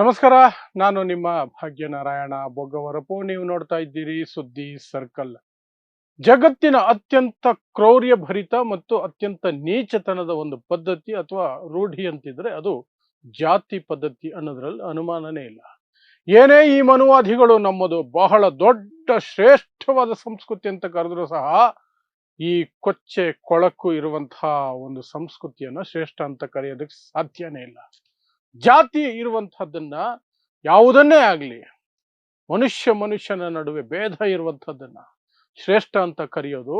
ನಮಸ್ಕಾರ, ನಾನು ನಿಮ್ಮ ಭಾಗ್ಯನಾರಾಯಣ ಬೊಗ್ಗವರಪು ನೀವು ನೋಡ್ತಾ ಇದ್ದೀರಿ ಸುದ್ದಿ ಸರ್ಕಲ್. ಜಗತ್ತಿನ ಅತ್ಯಂತ ಕ್ರೌರ್ಯ ಭರಿತ ಮತ್ತು ಅತ್ಯಂತ ನೀಚತನದ ಒಂದು ಪದ್ಧತಿ ಅಥವಾ ರೂಢಿ ಅಂತಿದ್ರೆ ಅದು ಜಾತಿ ಪದ್ಧತಿ ಅನ್ನೋದ್ರಲ್ಲಿ ಅನುಮಾನನೇ ಇಲ್ಲ. ಏನೇ ಈ ಮನುವಾದಿಗಳು ನಮ್ಮದು ಬಹಳ ದೊಡ್ಡ ಶ್ರೇಷ್ಠವಾದ ಸಂಸ್ಕೃತಿ ಅಂತ ಕರೆದ್ರೂ ಸಹ ಈ ಕೊಚ್ಚೆ, ಕೊಳಕು ಇರುವಂತಹ ಒಂದು ಸಂಸ್ಕೃತಿಯನ್ನ ಶ್ರೇಷ್ಠ ಅಂತ ಕರೆಯೋದಕ್ಕೆ ಸಾಧ್ಯನೇ ಇಲ್ಲ. ಜಾತಿ ಇರುವಂತಹದ್ದನ್ನ ಯಾವುದನ್ನೇ ಆಗಲಿ, ಮನುಷ್ಯ ಮನುಷ್ಯನ ನಡುವೆ ಭೇದ ಇರುವಂಥದ್ದನ್ನ ಶ್ರೇಷ್ಠ ಅಂತ ಕರೆಯೋದು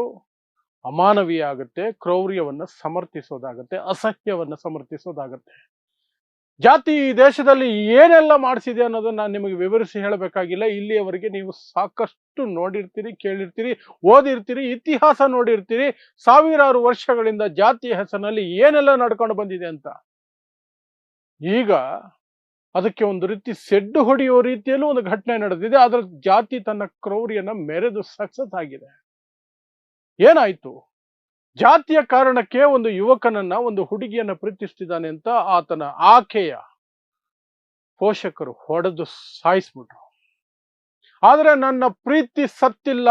ಅಮಾನವೀಯ ಆಗುತ್ತೆ, ಕ್ರೌರ್ಯವನ್ನ ಸಮರ್ಥಿಸೋದಾಗತ್ತೆ, ಅಸಹ್ಯವನ್ನ ಸಮರ್ಥಿಸೋದಾಗತ್ತೆ. ಜಾತಿ ಈ ದೇಶದಲ್ಲಿ ಏನೆಲ್ಲ ಮಾಡಿಸಿದೆ ಅನ್ನೋದನ್ನ ನಾನು ನಿಮಗೆ ವಿವರಿಸಿ ಹೇಳಬೇಕಾಗಿಲ್ಲ. ಇಲ್ಲಿಯವರೆಗೆ ನೀವು ಸಾಕಷ್ಟು ನೋಡಿರ್ತೀರಿ, ಕೇಳಿರ್ತೀರಿ, ಓದಿರ್ತೀರಿ, ಇತಿಹಾಸ ನೋಡಿರ್ತೀರಿ. ಸಾವಿರಾರು ವರ್ಷಗಳಿಂದ ಜಾತಿಯ ಹೆಸರಿನಲ್ಲಿ ಏನೆಲ್ಲ ನಡ್ಕೊಂಡು ಬಂದಿದೆ ಅಂತ. ಈಗ ಅದಕ್ಕೆ ಒಂದು ರೀತಿ ಸೆಡ್ಡು ಹೊಡೆಯುವ ರೀತಿಯಲ್ಲೂ ಒಂದು ಘಟನೆ ನಡೆದಿದೆ. ಅದರ ಜಾತಿ ತನ್ನ ಕ್ರೌರಿಯನ್ನ ಮೆರೆದು ಸಕ್ಸಸ್ ಆಗಿದೆ. ಏನಾಯ್ತು? ಜಾತಿಯ ಕಾರಣಕ್ಕೆ ಒಂದು ಯುವಕನನ್ನ, ಒಂದು ಹುಡುಗಿಯನ್ನ ಪ್ರೀತಿಸ್ತಿದ್ದಾನೆ ಅಂತ ಆತನ ಆಕೆಯ ಪೋಷಕರು ಹೊಡೆದು ಸಾಯಿಸ್ಬಿಟ್ರು. ಆದ್ರೆ ನನ್ನ ಪ್ರೀತಿ ಸತ್ತಿಲ್ಲ.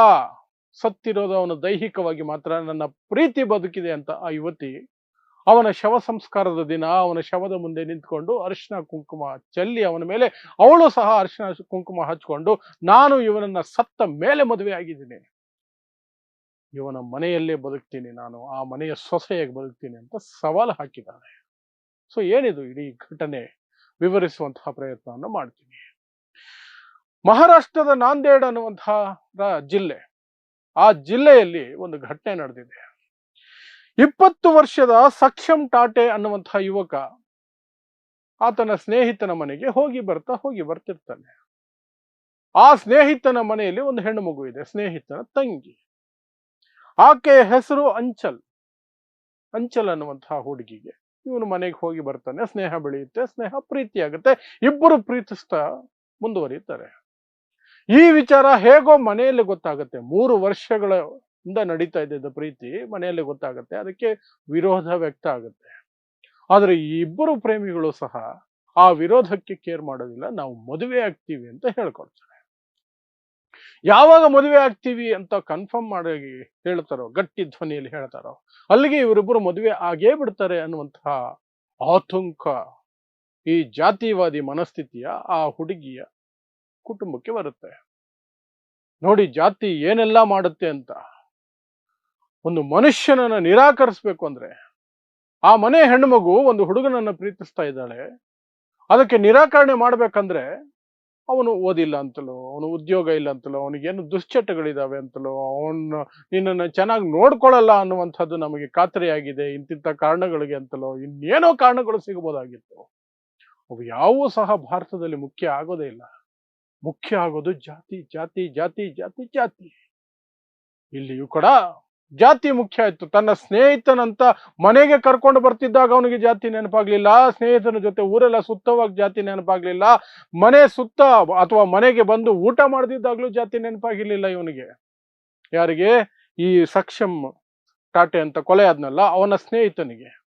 ಸತ್ತಿರೋದು ಅವನು ದೈಹಿಕವಾಗಿ ಮಾತ್ರ ನನ್ನ ಪ್ರೀತಿ ಬದುಕಿದೆ ಅಂತ ಆ ಯುವತಿ ಅವನ ಶವ ಸಂಸ್ಕಾರದ ದಿನ, ಅವನ ಶವದ ಮುಂದೆ ನಿಂತ್ಕೊಂಡು ಅರಿಶಿನ ಕುಂಕುಮ ಚೆಲ್ಲಿ ಅವನ ಮೇಲೆ, ಅವಳು ಸಹ ಅರಿಶಿನ ಕುಂಕುಮ ಹಚ್ಕೊಂಡು, ನಾನು ಇವನನ್ನ ಸತ್ತ ಮೇಲೆ ಮದುವೆ ಆಗಿದ್ದೀನಿ. ಇವನ ಮನೆಯಲ್ಲೇ ಬದುಕ್ತೀನಿ ನಾನು, ಆ ಮನೆಯ ಸೊಸೆಯಾಗಿ ಬದುಕ್ತೀನಿ ಅಂತ ಸವಾಲು ಹಾಕಿದ್ದಾನೆ. ಸೊ, ಏನಿದು ಇಡೀ ಘಟನೆ? ವಿವರಿಸುವಂತಹ ಪ್ರಯತ್ನವನ್ನು ಮಾಡ್ತೀನಿ. ಮಹಾರಾಷ್ಟ್ರದ ನಾಂದೇಡ್ ಅನ್ನುವಂತಹ ಜಿಲ್ಲೆ, ಆ ಜಿಲ್ಲೆಯಲ್ಲಿ ಒಂದು ಘಟನೆ ನಡೆದಿದೆ. ಇಪ್ಪತ್ತು ವರ್ಷದ ಸಕ್ಷಮ್ ಟಾಟೆ ಅನ್ನುವಂತಹ ಯುವಕ ಆತನ ಸ್ನೇಹಿತನ ಮನೆಗೆ ಹೋಗಿ ಬರ್ತಾ ಹೋಗಿ ಬರ್ತಿರ್ತಾನೆ. ಆ ಸ್ನೇಹಿತನ ಮನೆಯಲ್ಲಿ ಒಂದು ಹೆಣ್ಣು ಮಗು ಇದೆ, ಸ್ನೇಹಿತನ ತಂಗಿ. ಆಕೆಯ ಹೆಸರು ಅಂಚಲ್. ಅಂಚಲ್ ಅನ್ನುವಂತಹ ಹುಡುಗಿಗೆ. ಇವನು ಮನೆಗೆ ಹೋಗಿ ಬರ್ತಾನೆ, ಸ್ನೇಹ ಬೆಳೆಯುತ್ತೆ, ಸ್ನೇಹ ಪ್ರೀತಿ ಆಗುತ್ತೆ ಇಬ್ಬರು ಪ್ರೀತಿಸ್ತಾ ಮುಂದುವರಿತಾರೆ ಈ ವಿಚಾರ ಹೇಗೋ ಮನೆಯಲ್ಲಿ ಗೊತ್ತಾಗುತ್ತೆ. ಮೂರು ವರ್ಷಗಳ ಇಂದ ನಡೀತಾ ಇದ್ದಿದ್ದ ಪ್ರೀತಿ ಮನೆಯಲ್ಲಿ ಗೊತ್ತಾಗುತ್ತೆ, ಅದಕ್ಕೆ ವಿರೋಧ ವ್ಯಕ್ತ ಆಗುತ್ತೆ. ಆದರೆ ಈ ಇಬ್ಬರು ಪ್ರೇಮಿಗಳು ಸಹ ಆ ವಿರೋಧಕ್ಕೆ ಕೇರ್ ಮಾಡೋದಿಲ್ಲ, ನಾವು ಮದುವೆ ಆಗ್ತೀವಿ ಅಂತ ಹೇಳ್ಕೊಳ್ತಾರೆ. ಯಾವಾಗ ಮದುವೆ ಆಗ್ತೀವಿ ಅಂತ ಕನ್ಫರ್ಮ್ ಮಾಡಿ ಹೇಳ್ತಾರೋ, ಗಟ್ಟಿ ಧ್ವನಿಯಲ್ಲಿ ಹೇಳ್ತಾರೋ, ಅಲ್ಲಿಗೆ ಇವರಿಬ್ಬರು ಮದುವೆ ಆಗೇ ಬಿಡ್ತಾರೆ ಅನ್ನುವಂತಹ ಆತಂಕ ಈ ಜಾತಿವಾದಿ ಮನಸ್ಥಿತಿಯ ಆ ಹುಡುಗಿಯ ಕುಟುಂಬಕ್ಕೆ ಬರುತ್ತೆ. ನೋಡಿ ಜಾತಿ ಏನೆಲ್ಲ ಮಾಡುತ್ತೆ ಅಂತ ಒಂದು ಮನುಷ್ಯನನ್ನ ನಿರಾಕರಿಸ್ಬೇಕು ಅಂದ್ರೆ ಆ ಮನೆ ಹೆಣ್ಮಗು ಒಂದು ಹುಡುಗನನ್ನ ಪ್ರೀತಿಸ್ತಾ ಇದ್ದಾಳೆ. ಅದಕ್ಕೆ ನಿರಾಕರಣೆ ಮಾಡ್ಬೇಕಂದ್ರೆ ಅವನು ಓದಿಲ್ಲ ಅಂತಲೋ, ಅವನು ಉದ್ಯೋಗ ಇಲ್ಲ ಅಂತಲೋ, ಅವನಿಗೇನು ದುಶ್ಚಟಗಳಿದಾವೆ ಅಂತಲೋ ಅವನು ನಿನ್ನನ್ನು ಚೆನ್ನಾಗಿ ನೋಡ್ಕೊಳ್ಳಲ್ಲ ಅನ್ನುವಂಥದ್ದು ನಮಗೆ ಖಾತ್ರಿಯಾಗಿದೆ. ಇಂತಿಂಥ ಕಾರಣಗಳಿಗೆ ಅಂತಲೋ, ಇನ್ನೇನೋ ಕಾರಣಗಳು ಸಿಗಬಹುದಾಗಿತ್ತು. ಅವು ಯಾವೂ ಸಹ ಭಾರತದಲ್ಲಿ ಮುಖ್ಯ ಆಗೋದೇ ಇಲ್ಲ. ಮುಖ್ಯ ಆಗೋದು ಜಾತಿ ಜಾತಿ ಜಾತಿ ಜಾತಿ ಜಾತಿ. ಇಲ್ಲಿಯೂ ಕೂಡ ಜಾತಿ ಮುಖ್ಯ ಆಯ್ತು ತನ್ನ ಸ್ನೇಹಿತನಂತ ಮನೆಗೆ ಕರ್ಕೊಂಡು ಬರ್ತಿದ್ದಾಗ ಅವನಿಗೆ ಜಾತಿ ನೆನಪಾಗ್ಲಿಲ್ಲ. ಸ್ನೇಹಿತನ ಜೊತೆ ಊರೆಲ್ಲ ಸುತ್ತವಾಗಿ ಜಾತಿ ನೆನಪಾಗ್ಲಿಲ್ಲ. ಮನೆ ಸುತ್ತ ಅಥವಾ ಮನೆಗೆ ಬಂದು ಊಟ ಮಾಡದಿದ್ದಾಗ್ಲೂ ಜಾತಿ ನೆನಪಾಗಿರ್ಲಿಲ್ಲ ಇವನಿಗೆ. ಯಾರಿಗೆ? ಈ ಸಕ್ಷಮ್ ಟಾಟೆ ಅಂತ ಕೊಲೆ ಆದ್ನಲ್ಲ, ಅವನ ಸ್ನೇಹಿತನಿಗೆ.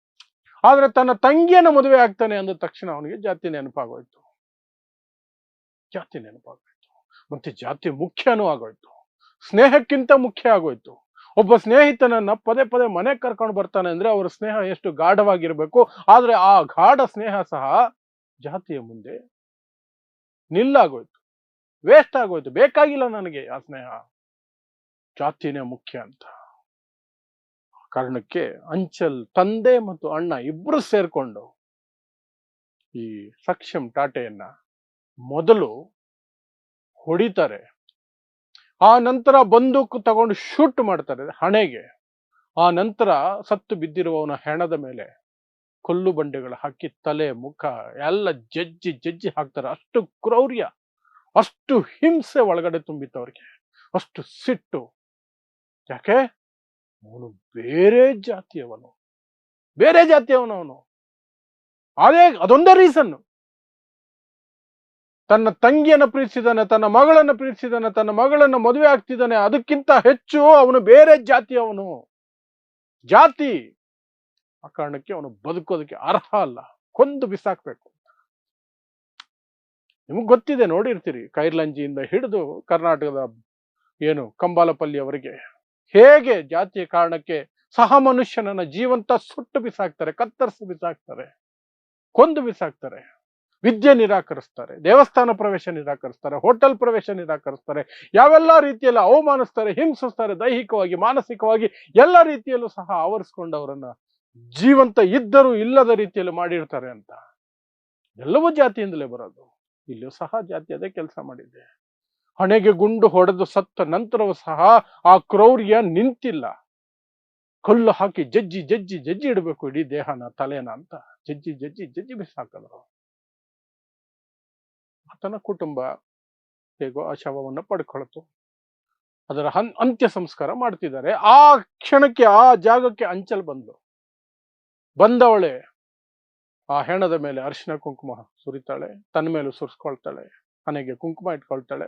ಆದ್ರೆ ತನ್ನ ತಂಗಿಯನ್ನು ಮದುವೆ ಆಗ್ತಾನೆ ಅಂದ ತಕ್ಷಣ ಅವನಿಗೆ ಜಾತಿ ನೆನಪಾಗೋಯ್ತು. ಜಾತಿ ನೆನಪಾಗೋಯ್ತು. ಮತ್ತೆ ಜಾತಿ ಮುಖ್ಯನೂ ಆಗೋಯ್ತು. ಸ್ನೇಹಕ್ಕಿಂತ ಮುಖ್ಯ ಆಗೋಯ್ತು. ಒಬ್ಬ ಸ್ನೇಹಿತನನ್ನ ಪದೇ ಪದೇ ಮನೆಗೆ ಕರ್ಕೊಂಡು ಬರ್ತಾನೆ ಅಂದ್ರೆ ಅವರ ಸ್ನೇಹ ಎಷ್ಟು ಗಾಢವಾಗಿರ್ಬೇಕು. ಆದ್ರೆ ಆ ಗಾಢ ಸ್ನೇಹ ಸಹ ಜಾತಿಯ ಮುಂದೆ ನಿಲ್ಲಾಗೋಯ್ತು. ವೇಸ್ಟ್ ಆಗೋಯ್ತು. ಬೇಕಾಗಿಲ್ಲ ನನಗೆ ಆ ಸ್ನೇಹ. ಜಾತಿನೇ ಮುಖ್ಯ ಅಂತ. ಕಾರಣಕ್ಕೆ ಅಂಚಲ್ ತಂದೆ ಮತ್ತು ಅಣ್ಣ ಇಬ್ರು ಸೇರ್ಕೊಂಡು ಈ ಸಕ್ಷಮ್ ಟಾಟೆಯನ್ನ ಮೊದಲು ಹೊಡಿತಾರೆ. ಆ ನಂತರ ಬಂದೂಕು ತಗೊಂಡು ಶೂಟ್ ಮಾಡ್ತಾರೆ ಹಣೆಗೆ. ಆ ನಂತರ ಸತ್ತು ಬಿದ್ದಿರುವವನ ಹೆಣದ ಮೇಲೆ ಕೊಲ್ಲು ಬಂಡೆಗಳು ಹಾಕಿ ತಲೆ, ಮುಖ, ಎಲ್ಲ ಜಜ್ಜಿ ಜಜ್ಜಿ ಹಾಕ್ತಾರೆ. ಅಷ್ಟು ಕ್ರೌರ್ಯ, ಅಷ್ಟು ಹಿಂಸೆ ಒಳಗಡೆ ತುಂಬಿತ್ತು ಅವ್ರಿಗೆ. ಅಷ್ಟು ಸಿಟ್ಟು. ಯಾಕೆ? ಅವನು ಬೇರೆ ಜಾತಿಯವನು. ಬೇರೆ ಜಾತಿಯವನು ಅವನು ಅದೇ, ಅದೊಂದೇ ರೀಸನ್ ತನ್ನ ತಂಗಿಯನ್ನ ಪ್ರೀತಿಸಿದಾನೆ ತನ್ನ ಮಗಳನ್ನ ಪ್ರೀತಿಸಿದಾನೆ ತನ್ನ ಮಗಳನ್ನ ಮದುವೆ ಆಗ್ತಿದ್ದಾನೆ. ಅದಕ್ಕಿಂತ ಹೆಚ್ಚು ಅವನು ಬೇರೆ ಜಾತಿಯವನು ಜಾತಿ ಆ ಕಾರಣಕ್ಕೆ ಅವನು ಬದುಕೋದಕ್ಕೆ ಅರ್ಹ ಅಲ್ಲ. ಕೊಂದು ಬಿಸಾಕ್ಬೇಕು. ನಿಮ್ಗೆ ಗೊತ್ತಿದೆ, ನೋಡಿರ್ತೀರಿ ಕೈರ್ಲಂಜಿಯಿಂದ ಹಿಡಿದು ಕರ್ನಾಟಕದ ಏನು ಕಂಬಾಲಪಲ್ಲಿಯವರೆಗೆ ಹೇಗೆ ಜಾತಿಯ ಕಾರಣಕ್ಕೆ ಸಹ ಮನುಷ್ಯನನ್ನ ಜೀವಂತ ಸುಟ್ಟು ಬಿಸಾಕ್ತಾರೆ, ಕತ್ತರಿಸಿ ಬಿಸಾಕ್ತಾರೆ, ಕೊಂದು ಬಿಸಾಕ್ತಾರೆ. ವಿದ್ಯೆ ನಿರಾಕರಿಸ್ತಾರೆ, ದೇವಸ್ಥಾನ ಪ್ರವೇಶ ನಿರಾಕರಿಸ್ತಾರೆ, ಹೋಟೆಲ್ ಪ್ರವೇಶ ನಿರಾಕರಿಸ್ತಾರೆ, ಯಾವೆಲ್ಲ ರೀತಿಯಲ್ಲಿ ಅವಮಾನಿಸ್ತಾರೆ, ಹಿಂಸಿಸ್ತಾರೆ, ದೈಹಿಕವಾಗಿ, ಮಾನಸಿಕವಾಗಿ, ಎಲ್ಲ ರೀತಿಯಲ್ಲೂ ಸಹ ಆವರಿಸ್ಕೊಂಡು ಅವರನ್ನ ಜೀವಂತ ಇದ್ದರೂ ಇಲ್ಲದ ರೀತಿಯಲ್ಲಿ ಮಾಡಿರ್ತಾರೆ ಅಂತ. ಎಲ್ಲವೂ ಜಾತಿಯಿಂದಲೇ ಬರೋದು. ಇಲ್ಲೂ ಸಹ ಜಾತಿ ಅದೇ ಕೆಲಸ ಮಾಡಿದೆ. ಹಣೆಗೆ ಗುಂಡು ಹೊಡೆದು ಸತ್ತ ನಂತರವೂ ಸಹ ಆ ಕ್ರೌರ್ಯ ನಿಂತಿಲ್ಲ. ಕಲ್ಲು ಹಾಕಿ ಜಜ್ಜಿ ಜಜ್ಜಿ ಜಜ್ಜಿ ಇಡಬೇಕು ಇಡೀ ದೇಹನ, ತಲೆನ ಅಂತ. ಜಜ್ಜಿ ಜಜ್ಜಿ ಜಜ್ಜಿ ಬಿಸಾಕಿದ್ರು. ಆತನ ಕುಟುಂಬ ಹೇಗೋ ಆ ಶವವನ್ನು ಪಡ್ಕೊಳ್ತು. ಅದರ ಹನ್, ಅಂತ್ಯ ಸಂಸ್ಕಾರ ಮಾಡ್ತಿದ್ದಾರೆ. ಆ ಕ್ಷಣಕ್ಕೆ, ಆ ಜಾಗಕ್ಕೆ ಅಂಚಲ್ ಬಂದ್ಲು ಬಂದವಳೆ ಆ ಹೆಣದ ಮೇಲೆ ಅರಿಶಿನ ಕುಂಕುಮ ಸುರಿತಾಳೆ, ತನ್ನ ಮೇಲೂ ಸುರಿಸ್ಕೊಳ್ತಾಳೆ, ಮನೆಗೆ ಕುಂಕುಮ ಇಟ್ಕೊಳ್ತಾಳೆ.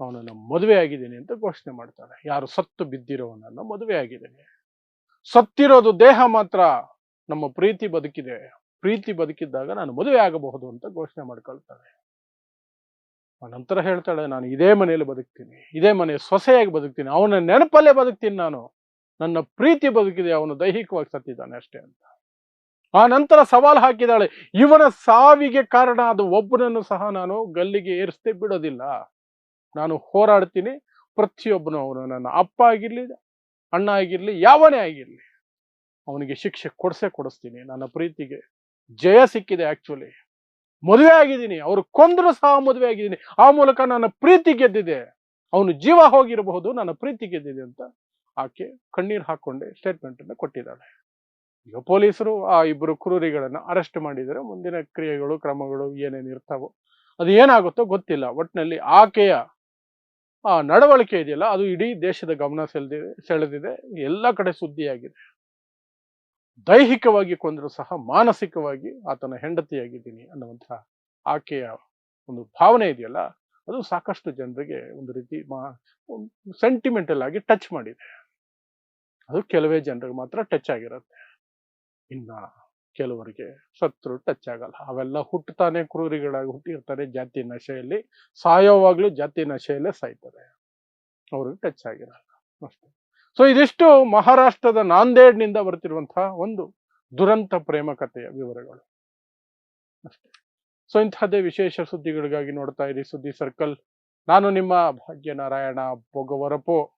ಅವನನ್ನು ಮದುವೆ ಆಗಿದ್ದೀನಿ ಅಂತ ಘೋಷಣೆ ಮಾಡ್ತಾಳೆ. ಯಾರು ಸತ್ತು ಬಿದ್ದಿರೋವನನ್ನು ಮದುವೆ ಆಗಿದ್ದೀನಿ. ಸತ್ತಿರೋದು ದೇಹ ಮಾತ್ರ ನಮ್ಮ ಪ್ರೀತಿ ಬದುಕಿದೆ. ಪ್ರೀತಿ ಬದುಕಿದ್ದಾಗ ನಾನು ಮದುವೆ ಆಗಬಹುದು ಅಂತ ಘೋಷಣೆ ಮಾಡ್ಕೊಳ್ತಾಳೆ ನಂತರ ಹೇಳ್ತಾಳೆ, ನಾನು ಇದೇ ಮನೆಯಲ್ಲಿ ಬದುಕ್ತೀನಿ, ಇದೇ ಮನೆ ಸೊಸೆಯಾಗಿ ಬದುಕ್ತೀನಿ, ಅವನ ನೆನಪಲ್ಲೇ ಬದುಕ್ತೀನಿ ನಾನು. ನನ್ನ ಪ್ರೀತಿ ಬದುಕಿದೆ, ಅವನು ದೈಹಿಕವಾಗಿ ಸತ್ತಿದ್ದಾನೆ ಅಷ್ಟೇ ಅಂತ. ಆ ನಂತರ ಸವಾಲು ಹಾಕಿದಾಳೆ ಇವನ ಸಾವಿಗೆ ಕಾರಣ ಅದು, ಒಬ್ಬನನ್ನು ಸಹ ನಾನು ಗಲ್ಲಿಗೆ ಏರಿಸದೆ ಬಿಡೋದಿಲ್ಲ. ನಾನು ಹೋರಾಡ್ತೀನಿ, ಪ್ರತಿಯೊಬ್ಬನು ಅವನು ನನ್ನ ಅಪ್ಪ ಆಗಿರ್ಲಿ, ಅಣ್ಣ ಆಗಿರ್ಲಿ, ಯಾವನೇ ಆಗಿರ್ಲಿ, ಅವನಿಗೆ ಶಿಕ್ಷೆ ಕೊಡಿಸೇ ಕೊಡಿಸ್ತೀನಿ, ನನ್ನ ಪ್ರೀತಿಗೆ ಜಯ ಸಿಕ್ಕಿದೆ ಆಕ್ಚುಲಿ ಮದುವೆ ಆಗಿದ್ದೀನಿ, ಅವ್ರು ಕೊಂದ್ರು ಸಹ ಮದುವೆ ಆಗಿದ್ದೀನಿ. ಆ ಮೂಲಕ ನನ್ನ ಪ್ರೀತಿ ಗೆದ್ದಿದೆ. ಅವನು ಜೀವ ಹೋಗಿರಬಹುದು, ನನ್ನ ಪ್ರೀತಿ ಗೆದ್ದಿದೆ ಅಂತ ಆಕೆ ಕಣ್ಣೀರು ಹಾಕೊಂಡೆ ಸ್ಟೇಟ್ಮೆಂಟ್ ಅನ್ನು ಕೊಟ್ಟಿದ್ದಾಳೆ. ಈಗ ಪೊಲೀಸರು, ಆ ಇಬ್ಬರು ಕ್ರೂರಿಗಳನ್ನು ಅರೆಸ್ಟ್ ಮಾಡಿದರೆ ಮುಂದಿನ ಕ್ರಿಯೆಗಳು, ಕ್ರಮಗಳು ಏನೇನು ಇರ್ತಾವೋ, ಅದು ಏನಾಗುತ್ತೋ ಗೊತ್ತಿಲ್ಲ. ಒಟ್ಟಿನಲ್ಲಿ ಆಕೆಯ, ಆ ನಡವಳಿಕೆ ಇದೆಯಲ್ಲ, ಅದು ಇಡೀ ದೇಶದ ಗಮನ ಸೆಳೆದಿದೆ ಸೆಳೆದಿದೆ, ಎಲ್ಲ ಕಡೆ ಸುದ್ದಿಯಾಗಿದೆ. ದೈಹಿಕವಾಗಿ ಕೊಂದರೂ ಸಹ ಮಾನಸಿಕವಾಗಿ ಆತನ ಹೆಂಡತಿಯಾಗಿದ್ದೀನಿ ಅನ್ನುವಂತಹ ಆಕೆಯ ಒಂದು ಭಾವನೆ ಇದೆಯಲ್ಲ, ಅದು ಸಾಕಷ್ಟು ಜನರಿಗೆ ಒಂದು ರೀತಿ ಮಾ ಸೆಂಟಿಮೆಂಟಲ್ ಆಗಿ ಟಚ್ ಮಾಡಿದೆ. ಅದು ಕೆಲವೇ ಜನರಿಗೆ ಮಾತ್ರ ಟಚ್ ಆಗಿರುತ್ತೆ. ಇನ್ನ ಕೆಲವರಿಗೆ ಶತ್ರು ಟಚ್ ಆಗಲ್ಲ. ಅವೆಲ್ಲ ಹುಟ್ಟುತ್ತಾನೆ, ಕ್ರೂರಿಗಳಾಗಿ ಹುಟ್ಟಿರ್ತಾರೆ, ಜಾತಿ ನಶೆಯಲ್ಲಿ, ಸಾಯೋವಾಗ್ಲೂ ಜಾತಿ ನಶೆಯಲ್ಲೇ ಸಾಯ್ತಾರೆ. ಅವ್ರಿಗೆ ಟಚ್ ಆಗಿರಲ್ಲ. ಅಷ್ಟೇ. ಸೊ ಇದಿಷ್ಟು ಮಹಾರಾಷ್ಟ್ರದ ನಾಂದೇಡ್ನಿಂದ ಬರ್ತಿರುವಂತಹ ಒಂದು ದುರಂತ ಪ್ರೇಮ ಕಥೆಯ ವಿವರಗಳು. ಅಷ್ಟೇ. ಸೊ ಇಂತಹದ್ದೇ ವಿಶೇಷ ಸುದ್ದಿಗಳಿಗಾಗಿ ನೋಡ್ತಾ ಇರಿ ಸುದ್ದಿ ಸರ್ಕಲ್. ನಾನು ನಿಮ್ಮ ಭಾಗ್ಯನಾರಾಯಣ ಬೊಗವರಪು